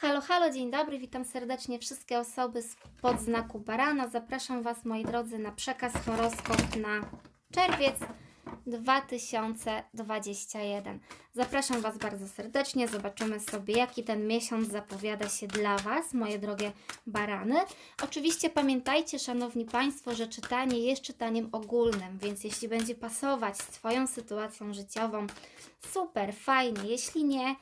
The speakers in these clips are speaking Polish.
Halo, halo, dzień dobry, witam serdecznie wszystkie osoby z podznaku barana. Zapraszam Was, moi drodzy, na przekaz horoskop na czerwiec 2021. Zapraszam Was bardzo serdecznie, zobaczymy sobie, jaki ten miesiąc zapowiada się dla Was, moje drogie barany. Oczywiście pamiętajcie, Szanowni Państwo, że czytanie jest czytaniem ogólnym, więc jeśli będzie pasować z Twoją sytuacją życiową, super, fajnie, jeśli nie,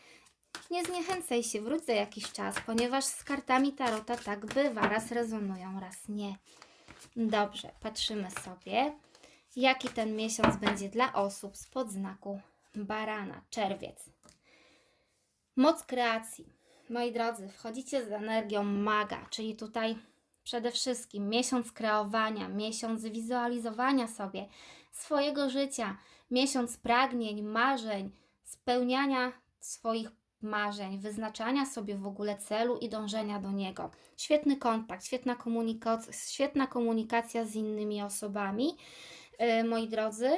nie zniechęcaj się, wróć za jakiś czas, ponieważ z kartami tarota tak bywa, raz rezonują, raz nie. Dobrze, patrzymy sobie, jaki ten miesiąc będzie dla osób z podznaku barana, czerwiec. Moc kreacji. Moi drodzy, wchodzicie z energią maga, czyli tutaj przede wszystkim miesiąc kreowania, miesiąc wizualizowania sobie swojego życia, miesiąc pragnień, marzeń, spełniania swoich marzeń, wyznaczania sobie w ogóle celu i dążenia do niego. Świetny kontakt, świetna, komunikacja, świetna komunikacja z innymi osobami, yy, moi drodzy.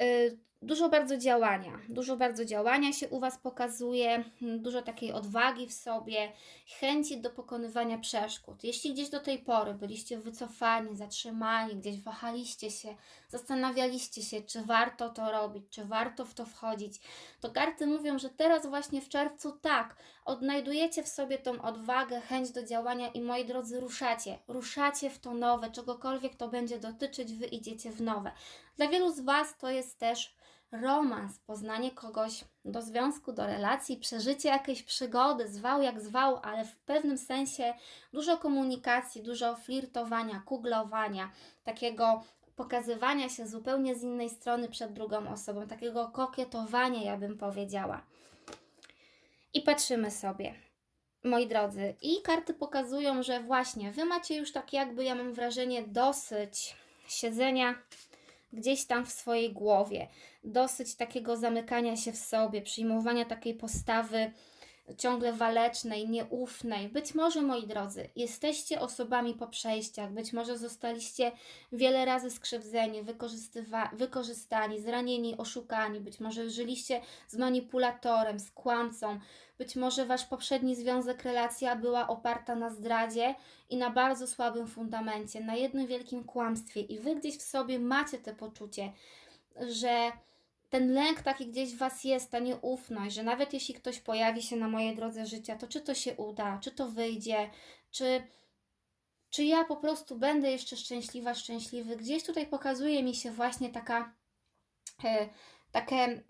Yy, Dużo bardzo działania, dużo bardzo działania się u Was pokazuje, dużo takiej odwagi w sobie, chęci do pokonywania przeszkód. Jeśli gdzieś do tej pory byliście wycofani, zatrzymani, gdzieś wahaliście się, zastanawialiście się, czy warto to robić, czy warto w to wchodzić, to karty mówią, że teraz właśnie w czerwcu tak, odnajdujecie w sobie tą odwagę, chęć do działania i moi drodzy, ruszacie, ruszacie w to nowe, czegokolwiek to będzie dotyczyć, wy idziecie w nowe. Dla wielu z Was to jest też romans, poznanie kogoś do związku, do relacji, przeżycie jakiejś przygody, zwał jak zwał, ale w pewnym sensie dużo komunikacji, dużo flirtowania, kuglowania, takiego pokazywania się zupełnie z innej strony przed drugą osobą, takiego kokietowania, ja bym powiedziała. I patrzymy sobie. Moi drodzy, i karty pokazują, że właśnie wy macie już tak jakby, ja mam wrażenie, dosyć siedzenia gdzieś tam w swojej głowie, dosyć takiego zamykania się w sobie, przyjmowania takiej postawy ciągle walecznej, nieufnej. Być może, moi drodzy, jesteście osobami po przejściach, być może zostaliście wiele razy skrzywdzeni, wykorzystani, zranieni, oszukani, być może żyliście z manipulatorem, z kłamcą, być może wasz poprzedni związek, relacja była oparta na zdradzie i na bardzo słabym fundamencie, na jednym wielkim kłamstwie, i wy gdzieś w sobie macie te poczucie, że ten lęk taki gdzieś w Was jest, ta nieufność, że nawet jeśli ktoś pojawi się na mojej drodze życia, to czy to się uda, czy to wyjdzie, czy, czy ja po prostu będę jeszcze szczęśliwa, szczęśliwy. Gdzieś tutaj pokazuje mi się właśnie taka, e, takie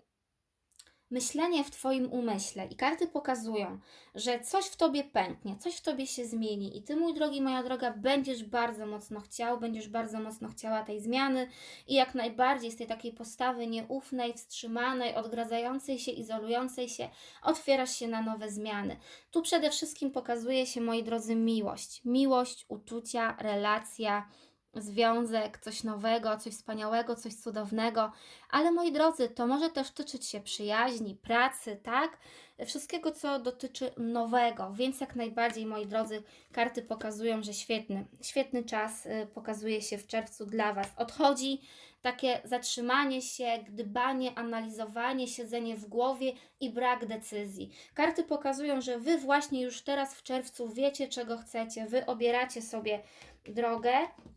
myślenie w Twoim umyśle i karty pokazują, że coś w Tobie pęknie, coś w Tobie się zmieni i Ty, mój drogi, moja droga, będziesz bardzo mocno chciał, będziesz bardzo mocno chciała tej zmiany i jak najbardziej z tej takiej postawy nieufnej, wstrzymanej, odgradzającej się, izolującej się, otwierasz się na nowe zmiany. Tu przede wszystkim pokazuje się, moi drodzy, miłość. Miłość, uczucia, relacja, związek, coś nowego, coś wspaniałego, coś cudownego, ale moi drodzy, to może też tyczyć się przyjaźni, pracy, tak? Wszystkiego, co dotyczy nowego, więc jak najbardziej, moi drodzy, karty pokazują, że świetny, świetny czas y, pokazuje się w czerwcu dla Was. Odchodzi takie zatrzymanie się, gdybanie, analizowanie, siedzenie w głowie i brak decyzji. Karty pokazują, że Wy właśnie już teraz w czerwcu wiecie, czego chcecie, Wy obieracie sobie drogę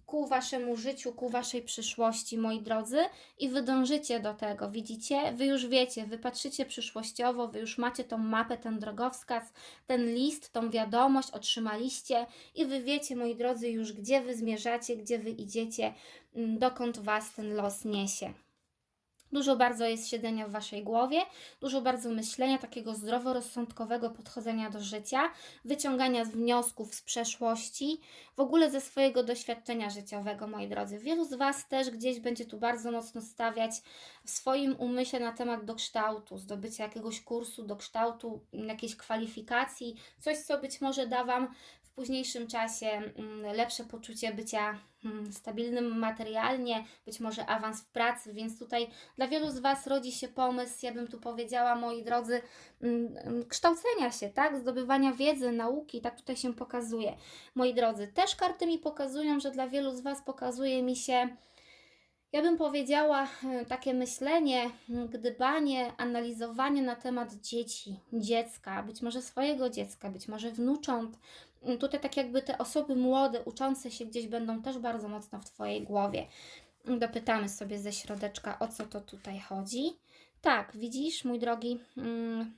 ku Waszemu życiu, ku Waszej przyszłości, moi drodzy, i Wy dążycie do tego, widzicie? Wy już wiecie, Wy patrzycie przyszłościowo, Wy już macie tą mapę, ten drogowskaz, ten list, tą wiadomość otrzymaliście i Wy wiecie, moi drodzy, już gdzie Wy zmierzacie, gdzie Wy idziecie, mm, dokąd Was ten los niesie. Dużo bardzo jest siedzenia w Waszej głowie, dużo bardzo myślenia, takiego zdroworozsądkowego podchodzenia do życia, wyciągania z wniosków z przeszłości, w ogóle ze swojego doświadczenia życiowego, moi drodzy. Wielu z Was też gdzieś będzie tu bardzo mocno stawiać w swoim umyśle na temat dokształtu, zdobycia jakiegoś kursu, dokształtu, jakiejś kwalifikacji, coś, co być może da Wam w późniejszym czasie mm, lepsze poczucie bycia stabilnym materialnie, być może awans w pracy, więc tutaj dla wielu z Was rodzi się pomysł, ja bym tu powiedziała, moi drodzy, mm, mm, kształcenia się, tak? Zdobywania wiedzy, nauki, tak tutaj się pokazuje. Moi drodzy, też karty mi pokazują, że dla wielu z Was pokazuje mi się ja bym powiedziała, e, takie myślenie, gdybanie, analizowanie na temat dzieci, dziecka, być może swojego dziecka, być może wnucząt. Tutaj tak jakby te osoby młode, uczące się gdzieś będą też bardzo mocno w Twojej głowie. Dopytamy sobie ze środeczka, o co to tutaj chodzi. Tak, widzisz, mój drogi mm,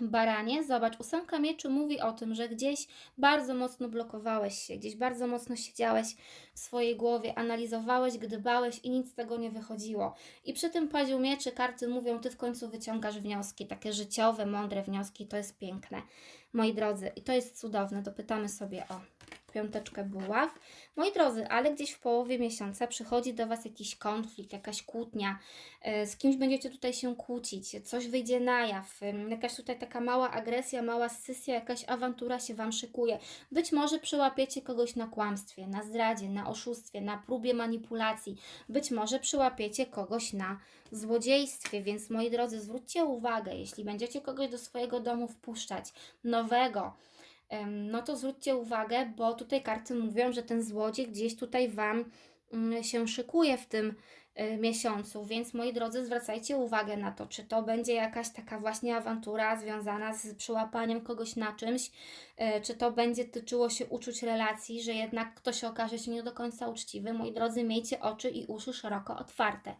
baranie, zobacz, ósemka mieczy mówi o tym, że gdzieś bardzo mocno blokowałeś się, gdzieś bardzo mocno siedziałeś w swojej głowie, analizowałeś, gdybałeś i nic z tego nie wychodziło. I przy tym paziu mieczy karty mówią, ty w końcu wyciągasz wnioski, takie życiowe, mądre wnioski, to jest piękne, moi drodzy, i to jest cudowne. Dopytamy sobie o piąteczkę buław. Moi drodzy, ale gdzieś w połowie miesiąca przychodzi do Was jakiś konflikt, jakaś kłótnia, e, z kimś będziecie tutaj się kłócić, coś wyjdzie na jaw, em, jakaś tutaj taka mała agresja, mała scysja, jakaś awantura się Wam szykuje. Być może przyłapiecie kogoś na kłamstwie, na zdradzie, na oszustwie, na próbie manipulacji. Być może przyłapiecie kogoś na złodziejstwie, więc moi drodzy, zwróćcie uwagę, jeśli będziecie kogoś do swojego domu wpuszczać, nowego, no to zwróćcie uwagę, bo tutaj karty mówią, że ten złodziej gdzieś tutaj Wam mm, się szykuje w tym y, miesiącu, więc moi drodzy, zwracajcie uwagę na to, czy to będzie jakaś taka właśnie awantura związana z przyłapaniem kogoś na czymś, y, czy to będzie tyczyło się uczuć relacji, że jednak ktoś okaże się nie do końca uczciwy. Moi drodzy, miejcie oczy i uszy szeroko otwarte.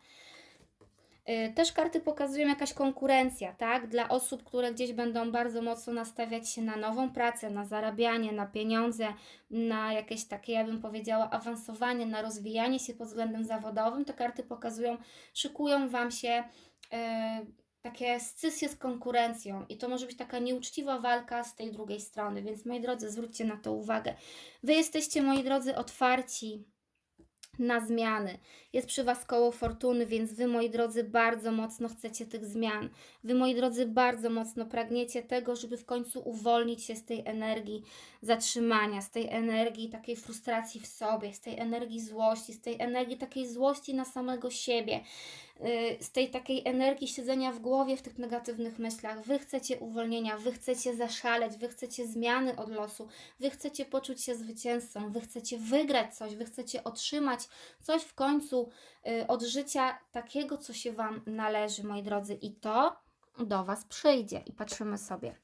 Y, Też karty pokazują jakaś konkurencja, tak? Dla osób, które gdzieś będą bardzo mocno nastawiać się na nową pracę, na zarabianie, na pieniądze, na jakieś takie, ja bym powiedziała, awansowanie, na rozwijanie się pod względem zawodowym, te karty pokazują, szykują Wam się y, takie scysje z konkurencją i to może być taka nieuczciwa walka z tej drugiej strony, więc moi drodzy, zwróćcie na to uwagę. Wy jesteście, moi drodzy, otwarci na zmiany. Jest przy Was koło fortuny, więc Wy, moi drodzy, bardzo mocno chcecie tych zmian. Wy, moi drodzy, bardzo mocno pragniecie tego, żeby w końcu uwolnić się z tej energii zatrzymania, z tej energii takiej frustracji w sobie, z tej energii złości, z tej energii takiej złości na samego siebie, z tej takiej energii siedzenia w głowie w tych negatywnych myślach. Wy chcecie uwolnienia, Wy chcecie zaszaleć, Wy chcecie zmiany od losu, Wy chcecie poczuć się zwycięzcą, Wy chcecie wygrać coś, Wy chcecie otrzymać coś w końcu y, od życia takiego, co się Wam należy, moi drodzy, i to do Was przyjdzie. I patrzymy sobie,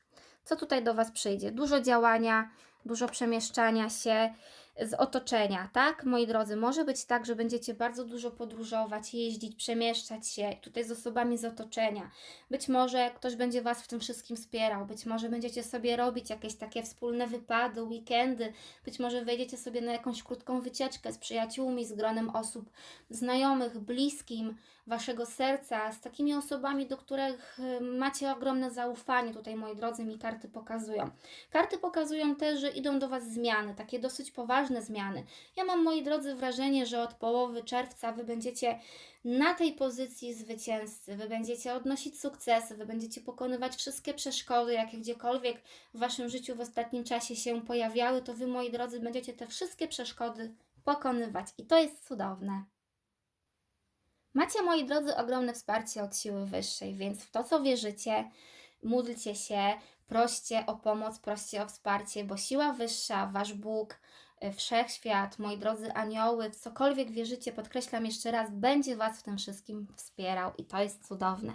co tutaj do Was przyjdzie. Dużo działania, dużo przemieszczania się z otoczenia, tak, moi drodzy? Może być tak, że będziecie bardzo dużo podróżować, jeździć, przemieszczać się tutaj z osobami z otoczenia. Być może ktoś będzie Was w tym wszystkim wspierał, być może będziecie sobie robić jakieś takie wspólne wypady, weekendy, być może wejdziecie sobie na jakąś krótką wycieczkę z przyjaciółmi, z gronem osób znajomych, bliskim Waszego serca, z takimi osobami, do których y, macie ogromne zaufanie. Tutaj, moi drodzy, mi karty pokazują. Karty pokazują też, że idą do Was zmiany, takie dosyć poważne zmiany. Ja mam, moi drodzy, wrażenie, że od połowy czerwca Wy będziecie na tej pozycji zwycięzcy, Wy będziecie odnosić sukcesy, Wy będziecie pokonywać wszystkie przeszkody, jakie gdziekolwiek w Waszym życiu w ostatnim czasie się pojawiały, to Wy, moi drodzy, będziecie te wszystkie przeszkody pokonywać. I to jest cudowne. Macie, moi drodzy, ogromne wsparcie od siły wyższej, więc w to, co wierzycie, módlcie się, proście o pomoc, proście o wsparcie, bo siła wyższa, Wasz Bóg, Wszechświat, moi drodzy anioły, w cokolwiek wierzycie, podkreślam jeszcze raz, będzie Was w tym wszystkim wspierał i to jest cudowne.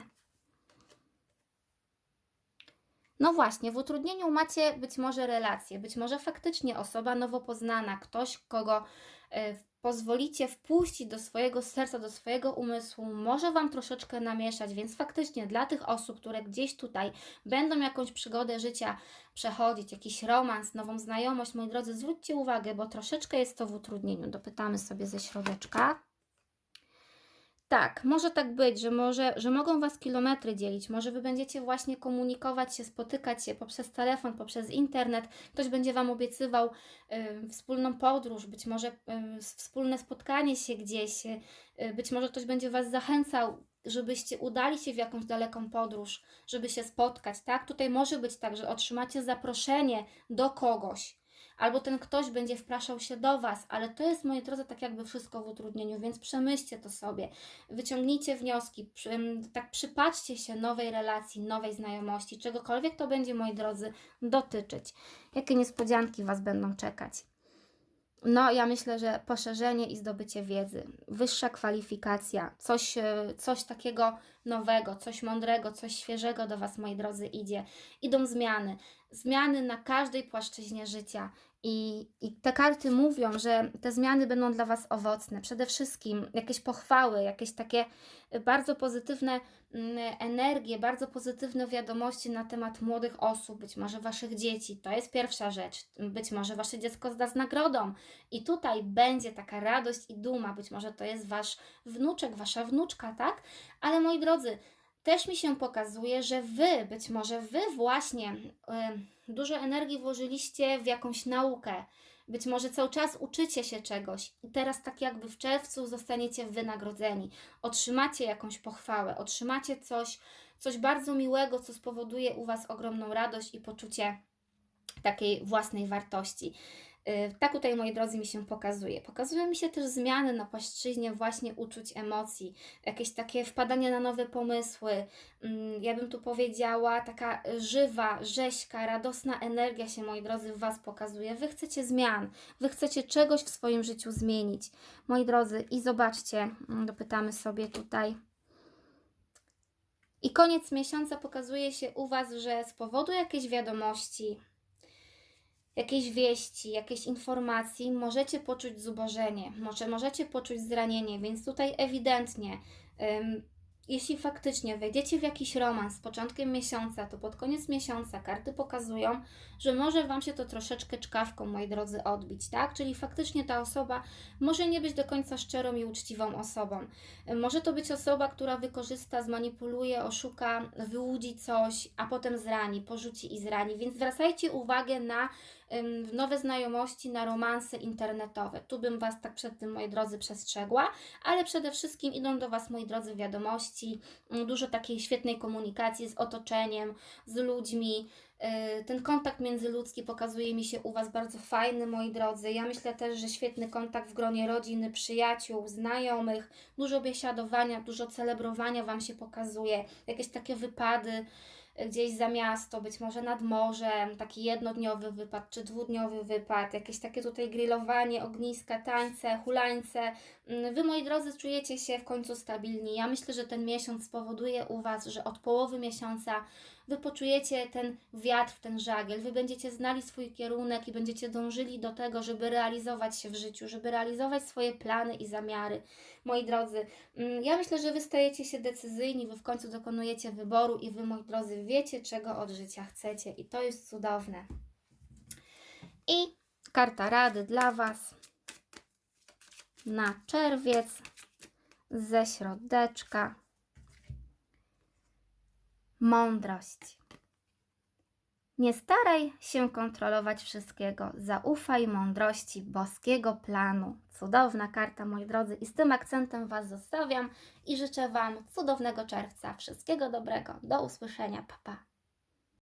No właśnie, w utrudnieniu macie być może relacje, być może faktycznie osoba nowo poznana, ktoś, kogo e, pozwolicie wpuścić do swojego serca, do swojego umysłu, może Wam troszeczkę namieszać, więc faktycznie dla tych osób, które gdzieś tutaj będą jakąś przygodę życia przechodzić, jakiś romans, nową znajomość, moi drodzy, zwróćcie uwagę, bo troszeczkę jest to w utrudnieniu. Dopytamy sobie ze środeczka. Tak, może tak być, że, może, że mogą Was kilometry dzielić, może Wy będziecie właśnie komunikować się, spotykać się poprzez telefon, poprzez internet, ktoś będzie Wam obiecywał y, wspólną podróż, być może y, wspólne spotkanie się gdzieś, y, być może ktoś będzie Was zachęcał, żebyście udali się w jakąś daleką podróż, żeby się spotkać, tak? Tutaj może być tak, że otrzymacie zaproszenie do kogoś, albo ten ktoś będzie wpraszał się do Was, ale to jest, moi drodzy, tak jakby wszystko w utrudnieniu, więc przemyślcie to sobie, wyciągnijcie wnioski, tak przypatrzcie się nowej relacji, nowej znajomości, czegokolwiek to będzie, moi drodzy, dotyczyć. Jakie niespodzianki Was będą czekać. no, ja myślę, że poszerzenie i zdobycie wiedzy, wyższa kwalifikacja, coś, e, coś takiego nowego, coś mądrego, coś świeżego do Was, moi drodzy, idzie. Idą zmiany. Zmiany na każdej płaszczyźnie życia. I, I te karty mówią, że te zmiany będą dla Was owocne. Przede wszystkim jakieś pochwały, jakieś takie bardzo pozytywne mm, energie, bardzo pozytywne wiadomości na temat młodych osób, być może Waszych dzieci. To jest pierwsza rzecz. Być może Wasze dziecko zda z nagrodą. I tutaj będzie taka radość i duma. Być może to jest Wasz wnuczek, Wasza wnuczka, tak? Ale moi drodzy, też mi się pokazuje, że Wy, być może Wy właśnie y, dużo energii włożyliście w jakąś naukę, być może cały czas uczycie się czegoś i teraz tak jakby w czerwcu zostaniecie wynagrodzeni, otrzymacie jakąś pochwałę, otrzymacie coś, coś bardzo miłego, co spowoduje u Was ogromną radość i poczucie takiej własnej wartości. Y, Tak tutaj, moi drodzy, mi się pokazuje. Pokazują mi się też zmiany na płaszczyźnie właśnie uczuć, emocji, jakieś takie wpadanie na nowe pomysły. Mm, Ja bym tu powiedziała, taka żywa, rzeźka, radosna energia się, moi drodzy, w Was pokazuje. Wy chcecie zmian, Wy chcecie czegoś w swoim życiu zmienić. Moi drodzy, i zobaczcie, mm, dopytamy sobie tutaj. I koniec miesiąca pokazuje się u Was, że z powodu jakiejś wiadomości, jakiejś wieści, jakiejś informacji, możecie poczuć zubożenie, może możecie poczuć zranienie, więc tutaj ewidentnie, ym, jeśli faktycznie wejdziecie w jakiś romans z początkiem miesiąca, to pod koniec miesiąca karty pokazują, że może Wam się to troszeczkę czkawką, moi drodzy, odbić, tak? Czyli faktycznie ta osoba może nie być do końca szczerą i uczciwą osobą. Może to być osoba, która wykorzysta, zmanipuluje, oszuka, wyłudzi coś, a potem zrani, porzuci i zrani, więc zwracajcie uwagę na ym, nowe znajomości, na romanse internetowe. Tu bym Was tak przed tym, moi drodzy, przestrzegła, ale przede wszystkim idą do Was, moi drodzy, wiadomości, dużo takiej świetnej komunikacji z otoczeniem, z ludźmi. Yy, Ten kontakt międzyludzki pokazuje mi się u Was bardzo fajny, moi drodzy. Ja myślę też, że świetny kontakt w gronie rodziny, przyjaciół, znajomych, dużo biesiadowania, dużo celebrowania Wam się pokazuje, jakieś takie wypady gdzieś za miasto, być może nad morzem, taki jednodniowy wypad czy dwudniowy wypad, jakieś takie tutaj grillowanie, ogniska, tańce, hulańce. Mm, Wy, moi drodzy, czujecie się w końcu stabilni. Ja myślę, że ten miesiąc spowoduje u Was, że od połowy miesiąca Wy poczujecie ten wiatr w ten żagiel, Wy będziecie znali swój kierunek i będziecie dążyli do tego, żeby realizować się w życiu, żeby realizować swoje plany i zamiary. Moi drodzy, mm, ja myślę, że Wy stajecie się decyzyjni, Wy w końcu dokonujecie wyboru i Wy, moi drodzy, wiecie, czego od życia chcecie i to jest cudowne. I karta rady dla Was na czerwiec ze środeczka. Mądrość. Nie staraj się kontrolować wszystkiego. Zaufaj mądrości boskiego planu. Cudowna karta, moi drodzy, i z tym akcentem Was zostawiam i życzę Wam cudownego czerwca. Wszystkiego dobrego. Do usłyszenia. Pa, pa.